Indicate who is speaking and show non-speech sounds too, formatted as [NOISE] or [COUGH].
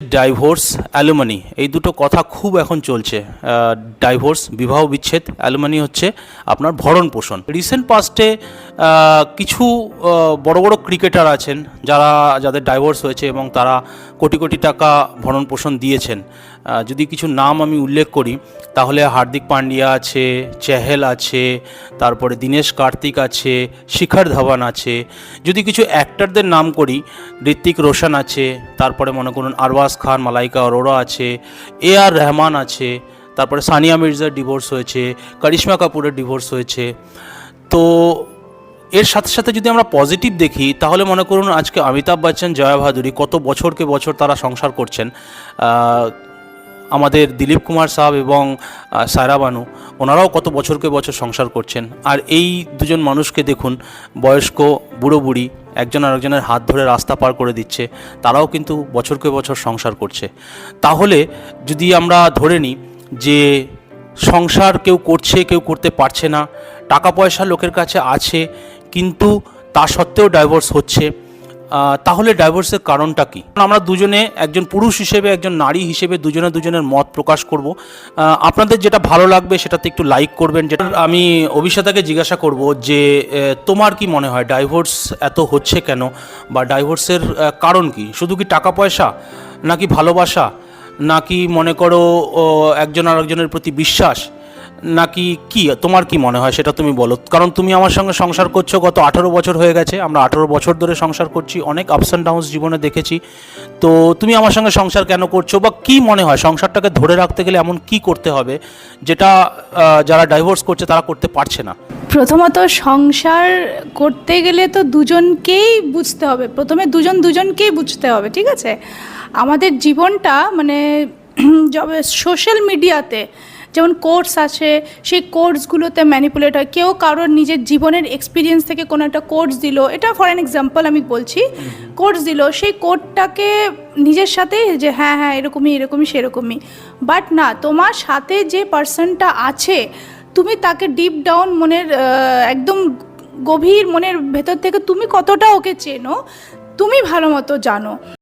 Speaker 1: Divorce, অ্যালুমানি, এই দুটো কথা খুব এখন চলছে। ডাইভোর্স, বিবাহ বিচ্ছেদ, অ্যালুমানি হচ্ছে আপনার ভরণ পোষণ। রিসেন্ট পাস্টে কিছু বড় বড় ক্রিকেটার আছেন যারা, যাদের ডাইভোর্স হয়েছে এবং তারা কোটি কোটি টাকা ভরণ পোষণ দিয়েছেন। যদি কিছু নাম আমি উল্লেখ করি, তাহলে হার্দিক পান্ডিয়া আছে, চেহেল আছে, তারপরে দীনেশ কার্তিক আছে, শিখর ধাওয়ান আছে। যদি কিছু অ্যাক্টারদের নাম করি ঋত্বিক রোশন আছে, তারপরে মনে করুন আরবাজ খান, মালাইকা অরোরা আছে, এ আর রহমান আছে, তারপরে সানিয়া মির্জার ডিভোর্স হয়েছে, করিশ্মা কাপুরের ডিভোর্স হয়েছে। তো এর সাথে সাথে যদি আমরা পজিটিভ দেখি, তাহলে মনে করুন আজকে অমিতাভ বচ্চন, জয়া ভাদুরী কত বছরকে বছর তারা সংসার করছেন। আমাদের দিলীপ কুমার সাহাব এবং সায়রা বানু, ওনারাও কত বছরকে বছর সংসার করছেন। আর এই দুজন মানুষকে দেখুন, বয়স্ক বুড়ো বুড়ি একজন আরেকজনের হাত ধরে রাস্তা পার করে দিচ্ছে, তারাও কিন্তু বছরকে বছর সংসার করছে। তাহলে যদি আমরা ধরে নিই যে সংসার কেউ করছে, কেউ করতে পারছে না, টাকা পয়সা লোকের কাছে আছে, কিন্তু তা সত্ত্বেও ডাইভোর্স হচ্ছে তাহলে ডাইভোর্সের কারণটা কি? আমরা দুজনে একজন পুরুষ হিসেবে, একজন নারী হিসেবে দুজনে দুজনের মত প্রকাশ করব। আপনাদের যেটা ভালো লাগবে সেটাতে একটু লাইক করবেন। যেটা আমি অভিষেতাকে জিজ্ঞাসা করব যে তোমার কি মনে হয় ডাইভোর্স এত হচ্ছে কেন? বা ডাইভোর্সের কারণ কি? শুধু কি টাকা পয়সা? নাকি ভালোবাসা? নাকি মনে করো একজন আরেকজনের প্রতি বিশ্বাস? নাকি কি, তোমার কি মনে হয় সেটা তুমি বলো? কারণ তুমি আমার সঙ্গে সংসার করছ, গত আঠারো বছর হয়ে গেছে, আমরা আঠারো বছর ধরে সংসার করছি, অনেক আপস অ্যান্ড ডাউনস জীবনে দেখেছি। তো তুমি আমার সঙ্গে সংসার কেন করছ, বা কি মনে হয়, সংসারটাকে ধরে রাখতে গেলে এমন কি করতে হবে, যেটা যারা ডাইভোর্স করছে তারা করতে পারছে না?
Speaker 2: প্রথমত সংসার করতে গেলে তো দুজনকেই বুঝতে হবে। প্রথমে দুজন দুজনকেই বুঝতে হবে, ঠিক আছে? আমাদের জীবনটা মানে [CLEARS THROAT] সোশ্যাল মিডিয়াতে যেমন কোর্স আছে, সেই কোর্সগুলোতে ম্যানিপুলেট হয়। কেউ কারোর নিজের জীবনের এক্সপিরিয়েন্স থেকে কোনো একটা কোর্স দিল, এটা ফর অ্যান এক্সাম্পল আমি বলছি। কোর্স দিল, সেই কোর্সটাকে নিজের সাথে যে হ্যাঁ হ্যাঁ এরকমই এরকমই, সেরকমই। বাট না, তোমার সাথে যে পার্সনটা আছে, তুমি তাকে ডিপ ডাউন মনের একদম গভীর মনের ভেতর থেকে তুমি কতটা ওকে চেনো, তুমি ভালো মতো জানো।